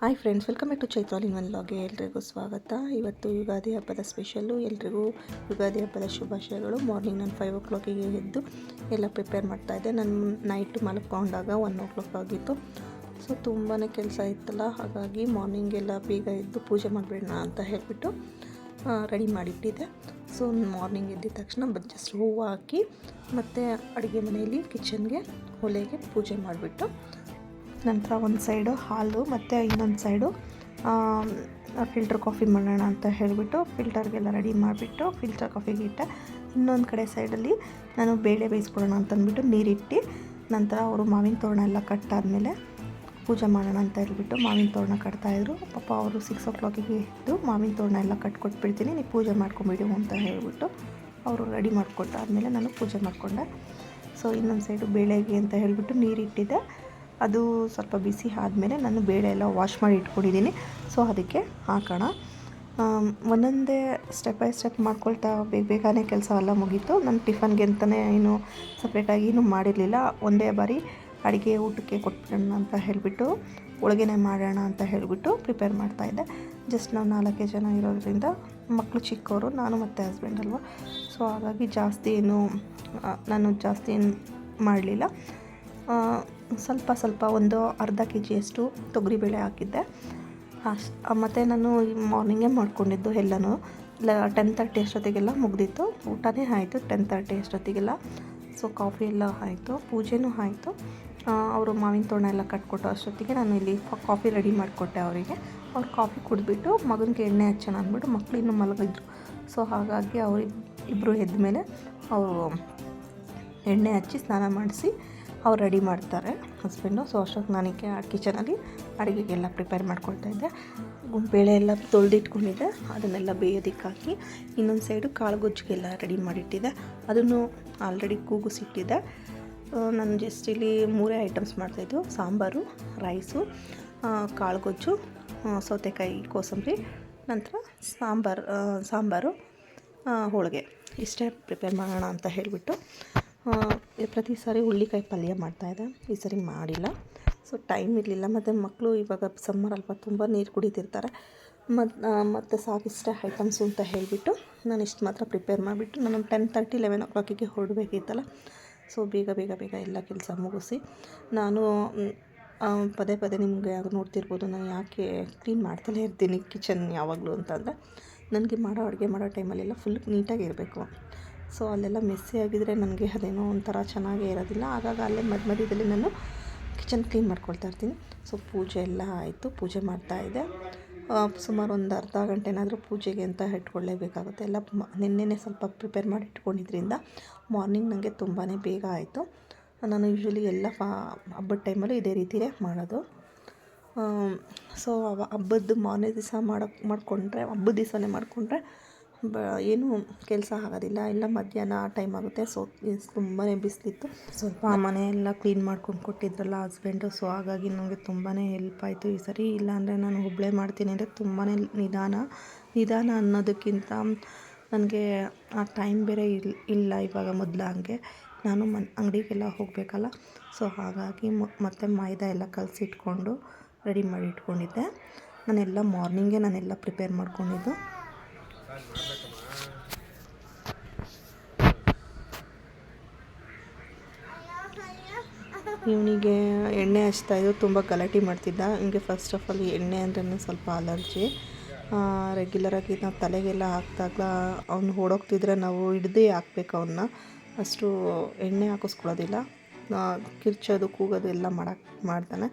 Hi friends welcome back to Chaitra all in one ಲಾಗೆ ಎಲ್ರಿಗೂ ಸ್ವಾಗತ. ಇವತ್ತು ಯುಗಾದಿ ಹಬ್ಬದ ಸ್ಪೆಷಲ್ಲು ಎಲ್ರಿಗೂ ಯುಗಾದಿ ಹಬ್ಬದ ಶುಭಾಶಯಗಳು. ಮಾರ್ನಿಂಗ್ ನಾನು ಫೈವ್ ಓ ಕ್ಲಾಕಿಗೆ ಎದ್ದು ಎಲ್ಲ ಪ್ರಿಪೇರ್ ಮಾಡ್ತಾಯಿದ್ದೆ ನಾನು ನೈಟ್ ಮಲ್ಕೊಂಡಾಗ ಒನ್ ಓ ಕ್ಲಾಕ್ ಆಗಿತ್ತು. ಸೊ ತುಂಬಾ ಕೆಲಸ ಇತ್ತಲ್ಲ, ಹಾಗಾಗಿ ಮಾರ್ನಿಂಗ್ ಎಲ್ಲ ಬೇಗ ಎದ್ದು ಪೂಜೆ ಮಾಡಿಬಿಡೋಣ ಅಂತ ಹೇಳಿಬಿಟ್ಟು ರೆಡಿ ಮಾಡಿಟ್ಟಿದ್ದೆ. ಸೊ ಮಾರ್ನಿಂಗ್ ಎದ್ದಿದ ತಕ್ಷಣ ಜಸ್ಟ್ ಹೂವು ಹಾಕಿ ಮತ್ತು ಅಡುಗೆ ಮನೆಯಲ್ಲಿ ಕಿಚನ್ಗೆ ಒಲೆಗೆ ಪೂಜೆ ಮಾಡಿಬಿಟ್ಟು ನಂತರ ಒಂದು ಸೈಡು ಹಾಲು ಮತ್ತು ಇನ್ನೊಂದು ಸೈಡು ಫಿಲ್ಟರ್ ಕಾಫಿ ಮಾಡೋಣ ಅಂತ ಹೇಳಿಬಿಟ್ಟು ಫಿಲ್ಟರ್ಗೆಲ್ಲ ರೆಡಿ ಮಾಡಿಬಿಟ್ಟು ಫಿಲ್ಟರ್ ಕಾಫಿಗೆ ಇಟ್ಟೆ. ಇನ್ನೊಂದು ಕಡೆ ಸೈಡಲ್ಲಿ ನಾನು ಬೇಳೆ ಬೇಯಿಸ್ಕೊಳ್ಳೋಣ ಅಂತ ಅಂದ್ಬಿಟ್ಟು ನೀರಿಟ್ಟು ನಂತರ ಅವರು ಮಾವಿನ ತೋರಣ ಎಲ್ಲ ಕಟ್ಟಾದಮೇಲೆ ಪೂಜೆ ಮಾಡೋಣ ಅಂತ ಹೇಳ್ಬಿಟ್ಟು ಮಾವಿನ ತೋರಣ ಕಟ್ತಾಯಿದ್ರು ಪಾಪ ಅವರು ಸಿಕ್ಸ್ ಓ ಕ್ಲಾಕಿಗೆ ಇದ್ದು ಮಾವಿನ ತೋರಣ ಎಲ್ಲ ಕಟ್ಕೊಟ್ಬಿಡ್ತೀನಿ, ನೀವು ಪೂಜೆ ಮಾಡ್ಕೊಂಬಿಡು ಅಂತ ಹೇಳಿಬಿಟ್ಟು ಅವರು ರೆಡಿ ಮಾಡಿಕೊಟ್ಟಾದಮೇಲೆ ನಾನು ಪೂಜೆ ಮಾಡಿಕೊಂಡೆ. ಸೊ ಇನ್ನೊಂದು ಸೈಡು ಬೇಳೆಗೆ ಅಂತ ಹೇಳಿಬಿಟ್ಟು ನೀರಿಟ್ಟಿದ್ದೆ. ಅದು ಸ್ವಲ್ಪ ಬಿಸಿ ಆದಮೇಲೆ ನಾನು ಬೇಳೆ ಎಲ್ಲ ವಾಶ್ ಮಾಡಿ ಇಟ್ಕೊಂಡಿದ್ದೀನಿ. ಸೊ ಅದಕ್ಕೆ ಹಾಕೋಣ. ಒಂದೊಂದೇ ಸ್ಟೆಪ್ ಬೈ ಸ್ಟೆಪ್ ಮಾಡ್ಕೊಳ್ತಾ ಬೇಗ ಬೇಗನೆ ಕೆಲಸ ಎಲ್ಲ ಮುಗೀತು. ನಾನು ಟಿಫನ್ಗೆ ಅಂತಲೇ ಏನು ಸಪ್ರೇಟಾಗಿ ಏನು ಮಾಡಿರಲಿಲ್ಲ. ಒಂದೇ ಬಾರಿ ಅಡುಗೆ ಊಟಕ್ಕೆ ಕೊಟ್ಬಿಡೋಣ ಅಂತ ಹೇಳಿಬಿಟ್ಟು ಒಳಗೇನೆ ಮಾಡೋಣ ಅಂತ ಹೇಳಿಬಿಟ್ಟು ಪ್ರಿಪೇರ್ ಮಾಡ್ತಾಯಿದ್ದೆ ಜಸ್ಟ್ ನಾವು ನಾಲ್ಕೇ ಜನ ಇರೋದ್ರಿಂದ ಮಕ್ಕಳು ಚಿಕ್ಕವರು ನಾನು ಮತ್ತು ಹಸ್ಬೆಂಡ್ ಅಲ್ವಾ. ಸೊ ಹಾಗಾಗಿ ಜಾಸ್ತಿ ಏನು ನಾನು ಜಾಸ್ತಿ ಏನು ಮಾಡಲಿಲ್ಲ. ಸ್ವಲ್ಪ ಸ್ವಲ್ಪ ಒಂದು ಅರ್ಧ ಕೆ ಜಿಯಷ್ಟು ತೊಗರಿಬೇಳೆ ಹಾಕಿದ್ದೆ. ಅಷ್ಟು ಮತ್ತು ನಾನು ಮಾರ್ನಿಂಗೇ ಮಾಡ್ಕೊಂಡಿದ್ದು ಎಲ್ಲನೂ. ಲ ಟೆನ್ ತರ್ಟಿ ಅಷ್ಟೊತ್ತಿಗೆಲ್ಲ ಮುಗ್ದಿತ್ತು. ಊಟನೇ ಆಯಿತು ಟೆನ್ ತರ್ಟಿ ಅಷ್ಟೊತ್ತಿಗೆಲ್ಲ. ಸೊ ಕಾಫಿ ಎಲ್ಲ ಆಯಿತು, ಪೂಜೆನೂ ಆಯಿತು. ಅವರು ಮಾವಿನ ತೋರಣ ಎಲ್ಲ ಕಟ್ಕೊಟ್ಟು ಅಷ್ಟೊತ್ತಿಗೆ ನಾನು ಇಲ್ಲಿ ಕಾಫಿ ರೆಡಿ ಮಾಡಿಕೊಟ್ಟೆ ಅವರಿಗೆ. ಅವ್ರು ಕಾಫಿ ಕುಡಿದ್ಬಿಟ್ಟು ಮಗನಿಗೆ ಎಣ್ಣೆ ಹಚ್ಚೋಣ ಅಂದ್ಬಿಟ್ಟು ಮಕ್ಕಳು ಇನ್ನೂ ಮಲಗಿದ್ರು. ಸೊ ಹಾಗಾಗಿ ಅವ್ರು ಇಬ್ಬರು ಎದ್ದ ಮೇಲೆ ಅವರು ಎಣ್ಣೆ ಹಚ್ಚಿ ಸ್ನಾನ ಮಾಡಿಸಿ ಅವ್ರು ರೆಡಿ ಮಾಡ್ತಾರೆ. ಹಸ್ಬೆಂಡು ಸೊ ಅಷ್ಟೊತ್ತು ನನಗೆ ಕಿಚನಲ್ಲಿ ಅಡುಗೆಗೆಲ್ಲ ಪ್ರಿಪೇರ್ ಮಾಡ್ಕೊಳ್ತಾ ಇದ್ದೆ. ಬೇಳೆ ಎಲ್ಲ ತೊಳೆದಿಟ್ಕೊಂಡಿದ್ದೆ. ಅದನ್ನೆಲ್ಲ ಬೇಯೋದಕ್ಕೆ ಇನ್ನೊಂದು ಸೈಡು ಕಾಳು ಗೊಜ್ಜಿಗೆಲ್ಲ ರೆಡಿ ಮಾಡಿಟ್ಟಿದ್ದೆ. ಅದನ್ನು ಆಲ್ರೆಡಿ ಕೂಗಿಸಿಟ್ಟಿದ್ದೆ. ಆ, ನಾನು ಜಸ್ಟ್ ಇಲ್ಲಿ ಮೂರೇ ಐಟಮ್ಸ್ ಮಾಡ್ತಾಯಿದ್ದು ಸಾಂಬಾರು ರೈಸು ಆ, ಕಾಳು ಗೊಜ್ಜು ಸೌತೆಕಾಯಿ ಕೋಸಂಬರಿ ನಂತರ ಸಾಂಬಾರು ಆ, ಸಾಂಬಾರು ಆ, ಹೋಳಿಗೆ. ಇಷ್ಟೇ ಪ್ರಿಪೇರ್ ಮಾಡೋಣ ಅಂತ ಹೇಳಿಬಿಟ್ಟು ಪ್ರತಿ ಸಾರಿ ಹುಳ್ಳಿಕಾಯಿ ಪಲ್ಯ ಮಾಡ್ತಾಯಿದ್ದೆ ಈ ಸರಿ ಮಾಡಿಲ್ಲ. ಸೊ ಟೈಮ್ ಇರಲಿಲ್ಲ. ಮತ್ತು ಮಕ್ಕಳು ಇವಾಗ ಸಮ್ಮರ್ ಅಲ್ವಾ, ತುಂಬ ನೀರು ಕುಡಿತಿರ್ತಾರೆ. ಮತ್ತು ಮತ್ತು ಸಾಕಿಷ್ಟೇ ಐಟಮ್ಸು ಅಂತ ಹೇಳಿಬಿಟ್ಟು ನಾನು ಇಷ್ಟು ಮಾತ್ರ ಪ್ರಿಪೇರ್ ಮಾಡಿಬಿಟ್ಟು ನಾನು ಟೆನ್ ತರ್ಟಿ ಲೆವೆನ್ ಓ ಕ್ಲಾಕಿಗೆ ಹೊರಡಬೇಕಿತ್ತಲ್ಲ. ಸೊ ಬೇಗ ಬೇಗ ಬೇಗ ಎಲ್ಲ ಕೆಲಸ ಮುಗಿಸಿ ನಾನು ಪದೇ ಪದೇ ನಿಮಗೆ ನೋಡ್ತಿರ್ಬೋದು, ನಾನು ಯಾಕೆ ಕ್ಲೀನ್ ಮಾಡ್ತಲೇ ಇರ್ತೀನಿ ಕಿಚನ್ ಯಾವಾಗಲೂ ಅಂತಂದರೆ. ನನಗೆ ಮಾಡೋ ಅಡುಗೆ ಮಾಡೋ ಟೈಮಲ್ಲೆಲ್ಲ ಫುಲ್ ನೀಟಾಗಿ ಇರಬೇಕು. ಸೊ ಅಲ್ಲೆಲ್ಲ ಮೆಸ್ಸಿ ಆಗಿದ್ದರೆ ನನಗೆ ಅದೇನೋ ಒಂಥರ ಚೆನ್ನಾಗೇ ಇರೋದಿಲ್ಲ. ಆಗಾಗ ಅಲ್ಲೇ ಮಧ್ಯ ಮಧ್ಯದಲ್ಲಿ ನಾನು ಕಿಚನ್ ಕ್ಲೀನ್ ಮಾಡ್ಕೊಳ್ತಾ ಇರ್ತೀನಿ. ಸೊ ಪೂಜೆ ಎಲ್ಲ ಆಯಿತು, ಪೂಜೆ ಮಾಡ್ತಾಯಿದ್ದೆ ಸುಮಾರು ಒಂದು ಅರ್ಧ ಗಂಟೆನಾದರೂ ಪೂಜೆಗೆ ಅಂತ ಇಟ್ಕೊಳ್ಳೇಬೇಕಾಗುತ್ತೆ. ಎಲ್ಲ ನಿನ್ನೆನೇ ಸ್ವಲ್ಪ ಪ್ರಿಪೇರ್ ಮಾಡಿ ಇಟ್ಕೊಂಡಿದ್ರಿಂದ ಮಾರ್ನಿಂಗ್ ನನಗೆ ತುಂಬಾ ಬೇಗ ಆಯಿತು. ನಾನು ಯೂಶ್ವಲಿ ಎಲ್ಲ ಫಾ, ಹಬ್ಬದ ಟೈಮಲ್ಲೂ ಇದೇ ರೀತಿಯೇ ಮಾಡೋದು. ಸೊ ಹಬ್ಬದ ಮಾರನೇ ದಿವಸ ಮಾಡೋಕ್ಕೆ ಮಾಡಿಕೊಂಡ್ರೆ, ಹಬ್ಬದ ದಿವಸನೇ ಮಾಡಿಕೊಂಡ್ರೆ ಬ, ಏನು ಕೆಲಸ ಆಗೋದಿಲ್ಲ. ಎಲ್ಲ ಮಧ್ಯಾಹ್ನ ಆ ಟೈಮ್ ಆಗುತ್ತೆ. ಸೊ ತುಂಬಾ ಬಿಸಿಲಿತ್ತು. ಸ್ವಲ್ಪ ಮನೆ ಎಲ್ಲ ಕ್ಲೀನ್ ಮಾಡ್ಕೊಂಡು ಕೊಟ್ಟಿದ್ರಲ್ಲ ಹಸ್ಬೆಂಡು ಸೊ ಹಾಗಾಗಿ ನನಗೆ ತುಂಬಾ ಹೆಲ್ಪ್ ಆಯಿತು ಈ ಸರಿ. ಇಲ್ಲಾಂದರೆ ನಾನು ಒಬ್ಬಳೇ ಮಾಡ್ತೀನಿ ಅಂದರೆ ತುಂಬಾ ನಿಧಾನ. ನಿಧಾನ ಅನ್ನೋದಕ್ಕಿಂತ ನನಗೆ ಆ ಟೈಮ್ ಬೇರೆ ಇಲ್ಲ ಇಲ್ಲ ಇವಾಗ ಮೊದಲು ಹಂಗೆ. ನಾನು ಮನ್, ಅಂಗಡಿಗೆಲ್ಲ ಹೋಗಬೇಕಲ್ಲ. ಸೊ ಹಾಗಾಗಿ ಮತ್ತೆ ಮೈದಾ ಎಲ್ಲ ಕಲಸಿಟ್ಕೊಂಡು ರೆಡಿ ಮಾಡಿ ಇಟ್ಕೊಂಡಿದ್ದೆ. ನಾನೆಲ್ಲ ಮಾರ್ನಿಂಗೇ ನಾನೆಲ್ಲ ಪ್ರಿಪೇರ್ ಮಾಡ್ಕೊಂಡಿದ್ದು. ಇವನಿಗೆ ಎಣ್ಣೆ ಹಚ್ತಾಯಿದ್ದು ತುಂಬ ಗಲಾಟೆ ಮಾಡ್ತಿದ್ದ. ಹಿಂಗೆ ಫಸ್ಟ್ ಆಫ್ ಆಲ್ ಎಣ್ಣೆ ಅಂದ್ರೆ ಸ್ವಲ್ಪ ಅಲರ್ಜಿ ರೆಗ್ಯುಲರಾಗಿ ನಾವು ತಲೆಗೆಲ್ಲ ಹಾಕಿದಾಗ ಅವ್ನು ಓಡೋಗ್ತಿದ್ರೆ ನಾವು ಹಿಡ್ದೇ ಹಾಕ್ಬೇಕು ಅವನ್ನ ಅಷ್ಟು ಎಣ್ಣೆ ಹಾಕಿಸ್ಕೊಳ್ಳೋದಿಲ್ಲ. ಕಿರ್ಚೋದು, ಕೂಗೋದು ಎಲ್ಲ ಮಾಡಕ್ಕೆ ಮಾಡ್ತಾನೆ.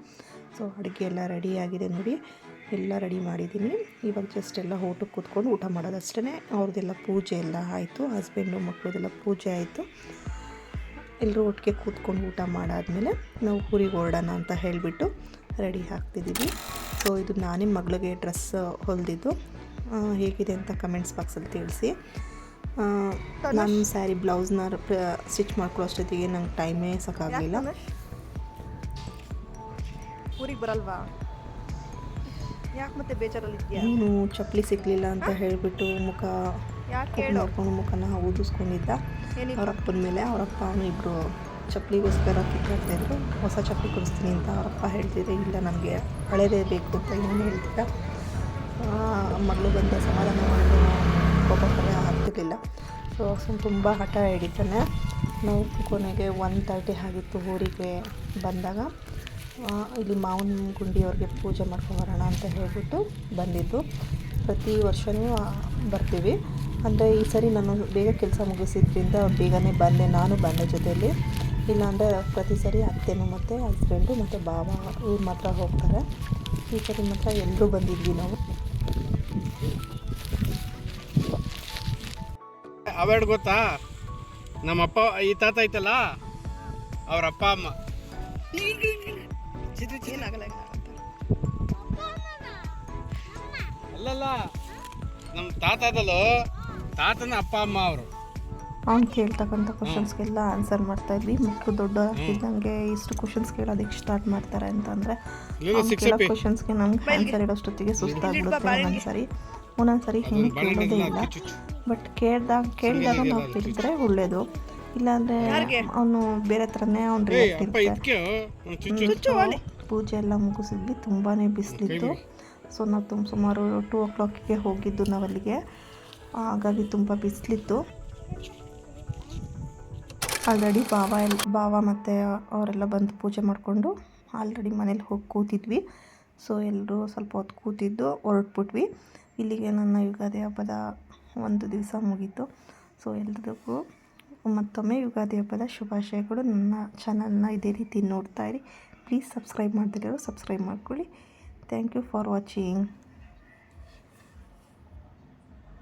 ಸೊ ಅಡುಗೆ ಎಲ್ಲ ರೆಡಿ ಆಗಿದೆ ನೋಡಿ. ಎಲ್ಲ ರೆಡಿ ಮಾಡಿದ್ದೀನಿ. ಇವಾಗ ಜಸ್ಟ್ ಎಲ್ಲ ಊಟಕ್ಕೆ ಕೂತ್ಕೊಂಡು ಊಟ ಮಾಡೋದಷ್ಟೇ ಅವ್ರದ್ದೆಲ್ಲ ಪೂಜೆ ಎಲ್ಲ ಆಯಿತು. ಹಸ್ಬೆಂಡು ಮಕ್ಕಳದೆಲ್ಲ ಪೂಜೆ ಆಯಿತು. ಎಲ್ಲರೂ ಒಟ್ಟಿಗೆ ಕೂತ್ಕೊಂಡು ಊಟ ಮಾಡಾದಮೇಲೆ ನಾವು ಊರಿಗೆ ಹೊರಡೋಣ ಅಂತ ಹೇಳಿಬಿಟ್ಟು ರೆಡಿ ಆಗ್ತಿದ್ದೀವಿ. ಸೊ ಇದು ನಾನೇ ಮಗಳಿಗೆ ಡ್ರೆಸ್ ಹೊಲಿದಿದ್ದು. ಹೇಗಿದೆ ಅಂತ ಕಮೆಂಟ್ಸ್ ಬಾಕ್ಸಲ್ಲಿ ತಿಳಿಸಿ. ನನ್ನ ಸ್ಯಾರಿ ಬ್ಲೌಸ್ನ ಸ್ಟಿಚ್ ಮಾಡ್ಕೊಳ್ಳೋ ಅಷ್ಟೊತ್ತಿಗೆ ನಂಗೆ ಟೈಮೇ ಸಾಕಾಗಲಿಲ್ಲ. ಊರಿಗೆ ಬರಲ್ವಾ? ಯಾಕೆ ಮತ್ತೆ ಬೇಜಾರಲ್ಲಿ ಏನು ಚಪ್ಪಲಿ ಸಿಕ್ಕಲಿಲ್ಲ ಅಂತ ಹೇಳಿಬಿಟ್ಟು ಮುಖ ಮಾಡ್ಕೊಂಡು ಮುಖನ ಊದಿಸ್ಕೊಂಡಿದ್ದ ಅವರ ಅಪ್ಪನ ಮೇಲೆ ಅವ್ರ ಅಪ್ಪ ಅವನು ಇಬ್ಬರು ಚಪ್ಪಲಿಗೋಸ್ಕರ ಕಿತ್ತಾಡ್ತಾಯಿದ್ರು ಹೊಸ ಚಪ್ಪಲಿ ಕೊಡಿಸ್ತೀನಿ ಅಂತ ಅವರಪ್ಪ ಹೇಳ್ತಿದ್ದೆ ಇಲ್ಲ ನನಗೆ ಹಳೇದೇ ಬೇಕು ಅಂತ ಏನು ಹೇಳ್ತಿದ್ದ. ಮಗಳು ಬಂದ ಸಮಾಧಾನ ಮಾಡಲು ಕೋಪಕ್ಕಲ್ಲೇ ಆಗ್ತಿರ್ಲಿಲ್ಲ. ಸೊ ತುಂಬ ಹಠ ಹಿಡಿತಾನೆ. ನಾವು ಕೊನೆಗೆ ಒನ್ ತರ್ಟಿ ಆಗಿತ್ತು ಊರಿಗೆ ಬಂದಾಗ. ಇಲ್ಲಿ ಮಾವನ ಗುಂಡಿಯವ್ರಿಗೆ ಪೂಜೆ ಮಾಡ್ಕೊಂಡು ಬರೋಣ ಅಂತ ಹೇಳ್ಬಿಟ್ಟು ಬಂದಿದ್ದು. ಪ್ರತಿ ವರ್ಷವೂ ಬರ್ತೀವಿ. ಅಂದರೆ ಈ ಸರಿ ನಾನು ಬೇಗ ಕೆಲಸ ಮುಗಿಸಿದ್ರಿಂದ ಬೇಗನೆ ಬಂದೆ. ನಾನು ಬಂದೆ ಜೊತೆಯಲ್ಲಿ ಇಲ್ಲಾಂದರೆ ಪ್ರತಿ ಸರಿ ಅತ್ತೆನೂ ಮತ್ತು ಹಸ್ಬೆಂಡು ಮತ್ತು ಬಾವ ಇವ್ರು ಮಾತ್ರ ಹೋಗ್ತಾರೆ. ಈ ಸರಿ ಮಾತ್ರ ಎಲ್ಲರೂ ಬಂದಿದ್ವಿ ನಾವು. ಅವೆರಡು ಗೊತ್ತಾ? ನಮ್ಮ ಅಪ್ಪ ಈ ತಾತ ಐತಲ್ಲ? ಅವ್ರ ಅಪ್ಪ ಅಮ್ಮ. ಅಲ್ಲಲ್ಲ ನಮ್ಮ ತಾತ ಅದಲ್ಲ ತಾತನ ಅಪ್ಪ ಅಮ್ಮ ಅವರು. ಅವ್ನು ಕೇಳ್ತಕ್ಕಂಥ ಕ್ವಶನ್ಸ್ಗೆಲ್ಲ ಆನ್ಸರ್ ಮಾಡ್ತಾ ಇದ್ವಿ. ಮಕ್ಕಳು ದೊಡ್ಡ ಆಗ್ತಿದ್ದಂಗೆ ಇಷ್ಟು ಕ್ವಶನ್ಸ್ ಕೇಳೋದಕ್ಕೆ ಸ್ಟಾರ್ಟ್ ಮಾಡ್ತಾರೆ ಅಂತಂದರೆ ಕೇಳೋ. ಕ್ವಶನ್ಸ್ಗೆ ನಮ್ಗೆ ಆನ್ಸರ್ ಇಡೋಷ್ಟೊತ್ತಿಗೆ ಸುಸ್ತಾಗ್ಬಿಡುತ್ತೆ ಒಂದೊಂದ್ಸರಿ ಒಂದೊಂದ್ಸರಿ ಹಿಂಗೆ ಕೇಳೋದೇ ಇಲ್ಲ. ಬಟ್ ಕೇಳ್ದಾಗ ಕೇಳಿದಾಗ ನಾವು ಕೇಳಿದ್ರೆ ಒಳ್ಳೇದು. ಇಲ್ಲಾಂದರೆ ಅವನು ಬೇರೆ ಥರನೇ ಅವ್ನು ರಿಯಾಕ್ಟ್ ಚುಚ್ಚು ಪೂಜೆ ಎಲ್ಲ ಮುಗಿಸಿದ್ವಿ ತುಂಬಾ ಬಿಸಿಲಿತ್ತು. ಸೊ ನಾವು ತುಂಬ ಸುಮಾರು ಟೂ ಓ ಕ್ಲಾಕಿಗೆ ಹೋಗಿದ್ದು ನಾವು ಅಲ್ಲಿಗೆ ಹಾಗಾಗಿ ತುಂಬ ಬಿಸಿಲಿತ್ತು. ಆಲ್ರೆಡಿ ಬಾವ ಎಲ್ ಬಾವ ಮತ್ತು ಅವರೆಲ್ಲ ಬಂದು ಪೂಜೆ ಮಾಡಿಕೊಂಡು ಆಲ್ರೆಡಿ ಮನೇಲಿ ಹೋಗಿ ಕೂತಿದ್ವಿ. ಸೊ ಎಲ್ಲರೂ ಸ್ವಲ್ಪ ಹೊತ್ತು ಕೂತಿದ್ದು ಹೊರಟ್ಬಿಟ್ವಿ. ಇಲ್ಲಿಗೆ ನನ್ನ ಯುಗಾದಿ ಹಬ್ಬದ ಒಂದು ದಿವಸ ಮುಗೀತು. ಸೊ ಎಲ್ರಿಗೂ ಮತ್ತೊಮ್ಮೆ ಯುಗಾದಿ ಹಬ್ಬದ ಶುಭಾಶಯಗಳು. ನನ್ನ ಚಾನಲ್ನ ಇದೇ ರೀತಿ ನೋಡ್ತಾ ಇರಿ. ಪ್ಲೀಸ್ ಸಬ್ಸ್ಕ್ರೈಬ್ ಮಾಡ್ದಿರೋ ಸಬ್ಸ್ಕ್ರೈಬ್ ಮಾಡ್ಕೊಳ್ಳಿ. Thank you for watching